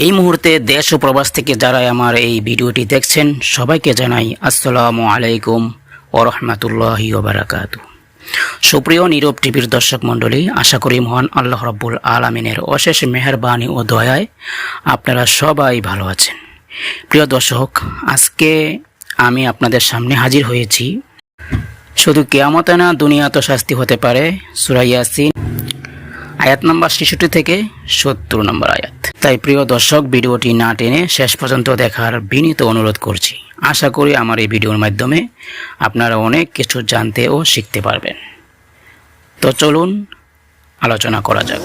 এই মুহূর্তে দেশ ও প্রবাস থেকে যারা আমার এই ভিডিওটি দেখছেন, সবাইকে জানাই আসসালামু আলাইকুম ও রহমতুল্লাহি ওবারাকাতু সুপ্রিয় নীরব টিভির দর্শক মণ্ডলী, আশা করি মহান আল্লাহ রব্বুল আলমিনের অশেষ মেহরবানি ও দয়ায় আপনারা সবাই ভালো আছেন। প্রিয় দর্শক, আজকে আমি আপনাদের সামনে হাজির হয়েছি। শুধু কেয়ামতে না দুনিয়া তো শাস্তি হতে পারে। সুরাইয়াসিন আয়াত নম্বর ছেষট্টি থেকে সত্তর নম্বর আয়াত। তাই প্রিয় দর্শক, ভিডিওটি না টেনে শেষ পর্যন্ত দেখার বিনীত অনুরোধ করছি। আশা করি আমার এই ভিডিওর মাধ্যমে আপনারা অনেক কিছু জানতে ও শিখতে পারবেন। তো চলুন, আলোচনা করা যাক।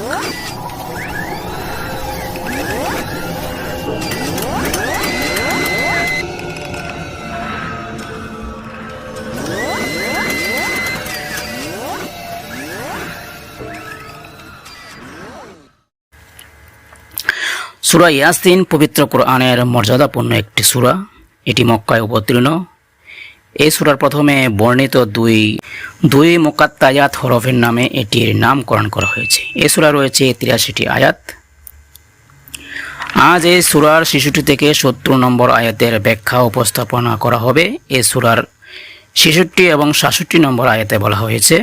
সুরা ইয়াসিন পবিত্র কোরআনের মর্যাদাপূর্ণ একটি সুরা। এটি মক্কায় অবতীর্ণ। এই সুরার প্রথমে বর্ণিত দুই দুই মোকাত্তায়াত হরফের নামে এটির নামকরণ করা হয়েছে। এ সুরা রয়েছে তিরাশিটি আয়াত। আজ এই সুরার শিশুটি থেকে সত্তর নম্বর আয়াতের ব্যাখ্যা উপস্থাপনা করা হবে। এ সুরার ছেষট্টি এবং সাতষট্টি নম্বর আয়াতে বলা হয়েছে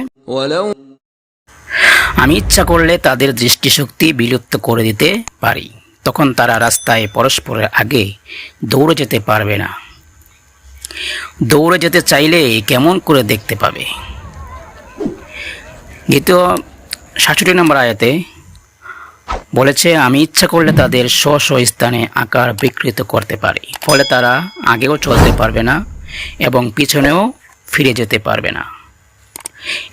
আমি ইচ্ছা করলে তাদের দৃষ্টিশক্তি বিলুপ্ত করে দিতে পারি। তখন তারা রাস্তায় পরস্পরের আগে দৌড়ে যেতে পারবে না। দৌড়ে যেতে চাইলে কেমন করে দেখতে পাবে? দ্বিতীয়, সাতষট্টি নম্বর আয়াতে বলেছে, আমি ইচ্ছা করলে তাদের স্ব স্ব স্থানে আকার বিকৃত করতে পারি। ফলে তারা আগেও চলতে পারবে না এবং পিছনেও ফিরে যেতে পারবে না।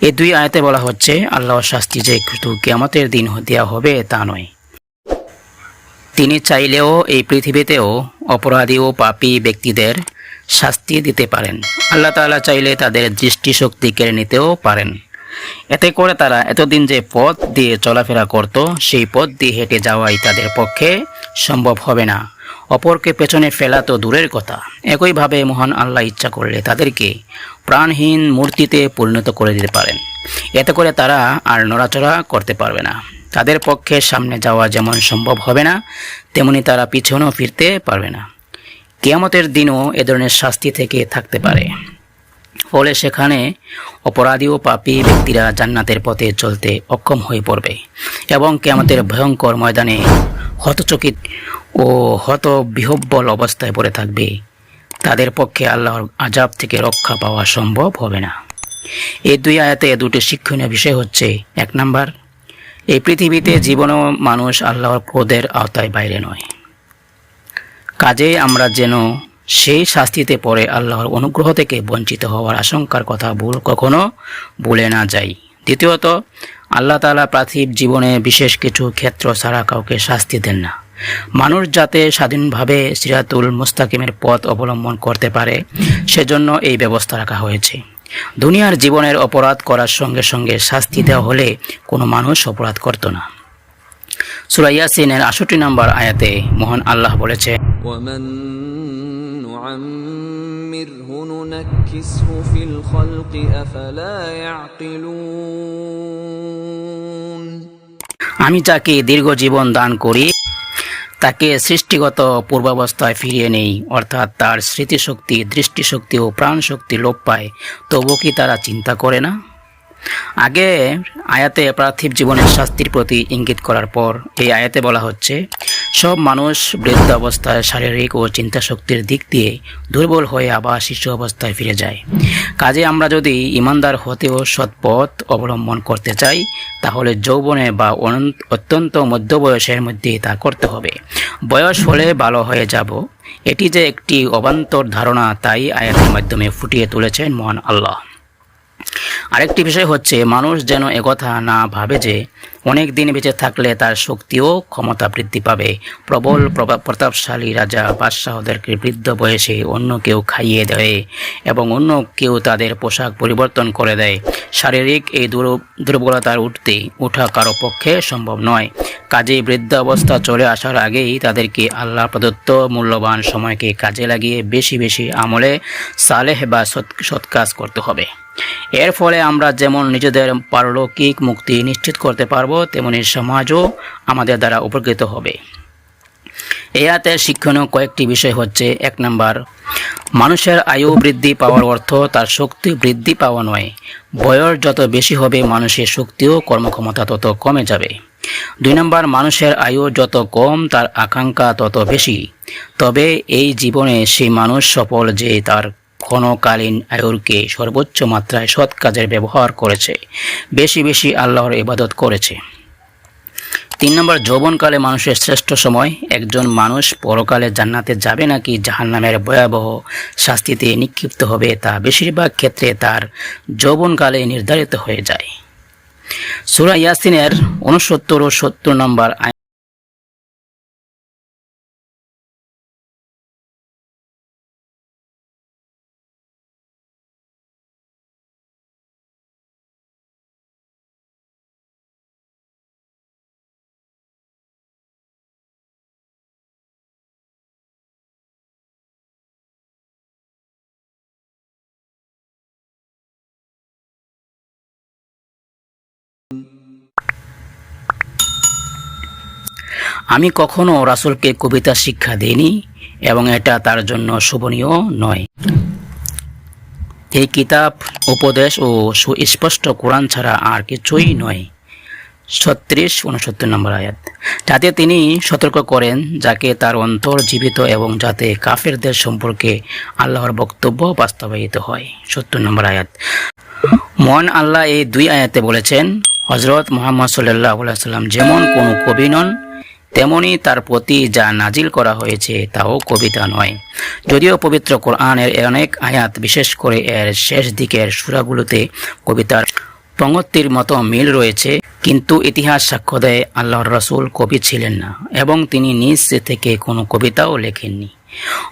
এই দুই আয়াতে বলা হচ্ছে, আল্লাহর শাস্তি যে শুধু কেয়ামতের দিন দেওয়া হবে তা নয়। তিনি চাইলেও এই পৃথিবীতেও অপরাধী ও পাপী ব্যক্তিদের শাস্তি দিতে পারেন। আল্লাহ তাআলা চাইলে তাদের দৃষ্টিশক্তি কেড়ে নিতেও পারেন। এতে করে তারা এতদিন যে পথ দিয়ে চলাফেরা করত, সেই পথ দিয়ে হেঁটে যাওয়াই তাদের পক্ষে সম্ভব হবে না। অপরকে পেছনে ফেলা তো দূরের কথা। একইভাবে মহান আল্লাহ ইচ্ছা করলে তাদেরকে প্রাণহীন মূর্তিতে পরিণত করে দিতে পারেন। এতে করে তারা আর নড়াচড়া করতে পারবে না। তাদের পক্ষে সামনে যাওয়া যেমন সম্ভব হবে না, তেমনি তারা পিছনেও ফিরতে পারবে না। কেয়ামতের দিনও এ ধরনের শাস্তি থেকে থাকতে পারে। ফলে সেখানে অপরাধী ও পাপী ব্যক্তিরা জান্নাতের পথে চলতে অক্ষম হয়ে পড়বে এবং কেয়ামতের ভয়ঙ্কর ময়দানে হতচকিত ও হত বিহব্বল অবস্থায় পড়ে থাকবে। তাদের পক্ষে আল্লাহর আজাব থেকে রক্ষা পাওয়া সম্ভব হবে না। এই দুই আয়াতে দুটি শিক্ষণীয় বিষয় হচ্ছে, এক নাম্বার এই পৃথিবীতে জীবনও মানুষ আল্লাহর ক্রোধের আওতায় বাইরে নয়। কাজে আমরা যেন সেই শাস্তিতে পড়ে আল্লাহর অনুগ্রহ থেকে বঞ্চিত হওয়ার আশঙ্কার কথা ভুল কখনো ভুলে না যাই। দ্বিতীয়ত, আল্লাহ তাআলা পার্থিব জীবনে বিশেষ কিছু ক্ষেত্র ছাড়া কাউকে শাস্তি দেন না। মানুষ যাতে স্বাধীনভাবে সিরাতুল মুস্তাকিমের পথ অবলম্বন করতে পারে, সেজন্য এই ব্যবস্থা রাখা হয়েছে। দুনিয়ার জীবনের অপরাধ করার সঙ্গে সঙ্গে শাস্তি দেওয়া হলে কোনো মানুষ অপরাধ করত না। সুরা ইয়াসিনের আষট্টি নম্বর আয়াতে মোহন আল্লাহ বলেছে আমি তাকে দীর্ঘ জীবন দান করি তাকে সৃষ্টিগত পূর্বাবস্থায় ফিরিয়ে নেই, অর্থাৎ তার স্মৃতিশক্তি, দৃষ্টিশক্তি ও প্রাণশক্তি লোপ পায় তবু কি তারা চিন্তা করে না? আগে আয়াতে পার্থিব জীবনের শাস্তির প্রতি ইঙ্গিত করার পর এই আয়াতে বলা হচ্ছে সব মানুষ বৃদ্ধ অবস্থায় শারীরিক ও চিন্তা শক্তির দিক দিয়ে দুর্বল হয়ে আবার শিশু অবস্থায় ফিরে যায়। কাজে আমরা যদি ইমানদার হতেও সৎপথ অবলম্বন করতে চাই, তাহলে যৌবনে বা অত্যন্ত মধ্য বয়সের মধ্যে তা করতে হবে। বয়স হলে ভালো হয়ে যাব। এটি যে একটি অবান্তর ধারণা, তাই আয়াতের মাধ্যমে ফুটিয়ে তুলেছেন মহান আল্লাহ। আরেকটি বিষয় হচ্ছে মানুষ যেন একথা না ভাবে যে অনেক দিন বেঁচে থাকলে তার শক্তি ও ক্ষমতা বৃদ্ধি পাবে। প্রবল প্রতাপশালী রাজা বাদশাহদেরকে বৃদ্ধ বয়সে অন্য কেউ খাইয়ে দেয় এবং অন্য কেউ তাদের পোশাক পরিবর্তন করে দেয়। শারীরিক এই দুর্বলতার উঠতে ওঠা কারও পক্ষে সম্ভব নয়। কাজেই বৃদ্ধ অবস্থা চলে আসার আগেই তাদেরকে আল্লাহ প্রদত্ত মূল্যবান সময়কে কাজে লাগিয়ে বেশি বেশি আমলে সালেহ বা সৎ সৎ কাজ করতে হবে। এর ফলে আমরা যেমন নিজেদের পারলৌকিক মুক্তি নিশ্চিত করতে পারব, তেমনি সমাজও আমাদের দ্বারা উপকৃত হবে। এই আয়াতের শিক্ষণীয় কয়েকটি বিষয় হচ্ছে, এক নাম্বার, মানুষের আয়ু বৃদ্ধি পাওয়ার অর্থ তার শক্তি বৃদ্ধি পাওয়া নয়। বয়স যত বেশি হবে, মানুষের শক্তি ও কর্মক্ষমতা তত কমে যাবে। দুই নম্বর, মানুষের আয়ু যত কম, তার আকাঙ্ক্ষা তত বেশি। তবে এই জীবনে সেই মানুষ সফল যে তার ক্ষণকালীন আয়ুরকে সর্বোচ্চ মাত্রায় সৎ কাজের ব্যবহার করেছে। বেশি বেশি আল্লাহর ইবাদত করেছে। তিন নম্বর, যৌবনকালে মানুষের শ্রেষ্ঠ সময়। একজন মানুষ পরকালে জান্নাতে যাবে নাকি জাহান্নামের ভয়াবহ শাস্তিতে নিক্ষিপ্ত হবে তা বেশিরভাগ ক্ষেত্রে তার যৌবনকালে নির্ধারিত হয়ে যায়। সুরা ইয়াসিনের উনসত্তর ও সত্তর নম্বর আমি কখনো রাসূলকে কবিতা শিক্ষা দেইনি এবং এটা তার জন্য শোভনীয় নয়। এই কিতাব, উপদেশ ও সুস্পষ্ট কোরআন ছাড়া আর কিছুই নয়। ছত্রিশ উনসত্তর নম্বর আয়াত। যাতে তিনি সতর্ক করেন, যাকে তার অন্তর জীবিত এবং যাতে কাফেরদের সম্পর্কে আল্লাহর বক্তব্য বাস্তবায়িত হয়। সত্তর নম্বর আয়াত। মহান আল্লাহ এই দুই আয়াতে বলেছেন হজরত মোহাম্মদ সাল্লাহ সাল্লাম যেমন কোনো কবি নন তেমনি তার প্রতি যা নাজিল করা হয়েছে তাও কবিতা নয়। যদিও পবিত্র কোরআনের অনেক আয়াত বিশেষ করে এর শেষ দিকের সুরাগুলোতে কবিতার পঙ্গতির মতো মিল রয়েছে, কিন্তু ইতিহাস সাক্ষ্য দেয় আল্লাহর রসুল কবি ছিলেন না এবং তিনি নিজ থেকে কোনো কবিতাও লেখেননি।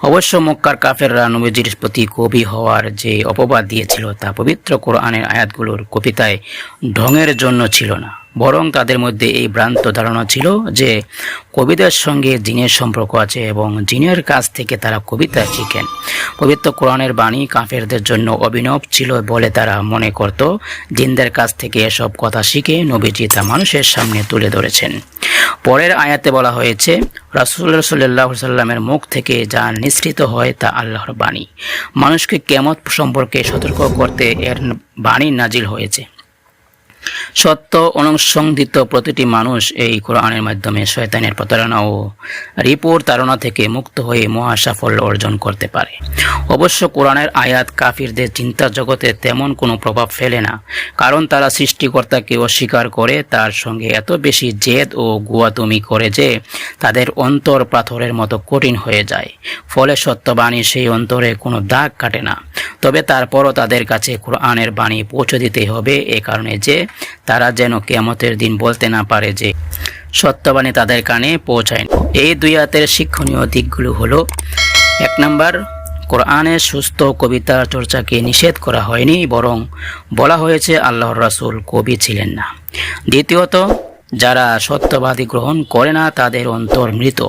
অবশ্য মক্কার কাফেররা নবীজির প্রতি কবি হওয়ার যে অপবাদ দিয়েছিল তা পবিত্র কোরআনের আয়াতগুলোর কবিতায় ঢঙের জন্য ছিল না। বরং তাদের মধ্যে এই ভ্রান্ত ধারণা ছিল যে কবিদের সঙ্গে জিনের সম্পর্ক আছে এবং জিনের কাছ থেকে তারা কবিতা শিখেন। পবিত্র কোরআনের বাণী কাফেরদের জন্য অভিনব ছিল বলে তারা মনে করত। জিনদের কাছ থেকে এসব কথা শিখে নবীজি তা মানুষের সামনে তুলে ধরেছেন। পরের আয়াতে বলা হয়েছে রাসুল্লাহ সাল্লাহ সাল্লামের মুখ থেকে যা নিঃসৃত হয় তা আল্লাহর বাণী। মানুষকে কেমত সম্পর্কে সতর্ক করতে এর বাণী নাজিল হয়েছে। সত্য অনুসংধিত প্রতিটি মানুষ এই কোরআনের মাধ্যমে শয়তানের প্রতারণা ও রিপোর তাড়না থেকে মুক্ত হয়ে মহা সাফল্য অর্জন করতে পারে। অবশ্য কোরআনের আয়াত কাফিরদের চিন্তা জগতে তেমন কোনো প্রভাব ফেলে না, কারণ তারা সৃষ্টিকর্তাকে অস্বীকার করে তার সঙ্গে এত বেশি জেদ ও গুয়াতুমি করে যে তাদের অন্তর পাথরের মতো কঠিন হয়ে যায়। ফলে সত্যবাণী সেই অন্তরে কোনো দাগ কাটে না। তবে তারপরও তাদের কাছে কোরআনের বাণী পৌঁছে দিতে হবে, এ কারণে যে তারা যেন কেয়ামতের দিন বলতে না পারে যে সত্যবাণী তাদের কানে পৌঁছায় এই দুই হাতের শিক্ষণীয় দিকগুলো হলো, এক নাম্বার কোরআনের সুস্থ কবিতা চর্চাকে নিষেধ করা হয়নি, বরং বলা হয়েছে আল্লাহর রাসূল কবি ছিলেন না। দ্বিতীয়ত, যারা সত্যবাদী গ্রহণ করে না তাদের অন্তর মৃত।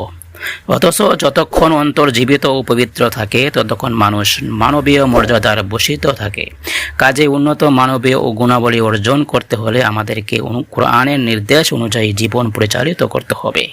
অথচ যতক্ষণ অন্তর জীবিত ও পবিত্র থাকে, ততক্ষণ মানুষ মানবীয় মর্যাদার বসিত থাকে। কাজে উন্নত মানবীয় ও গুণাবলী অর্জন করতে হলে আমাদেরকে কোরআনের নির্দেশ অনুযায়ী জীবন পরিচালিত করতে হবে।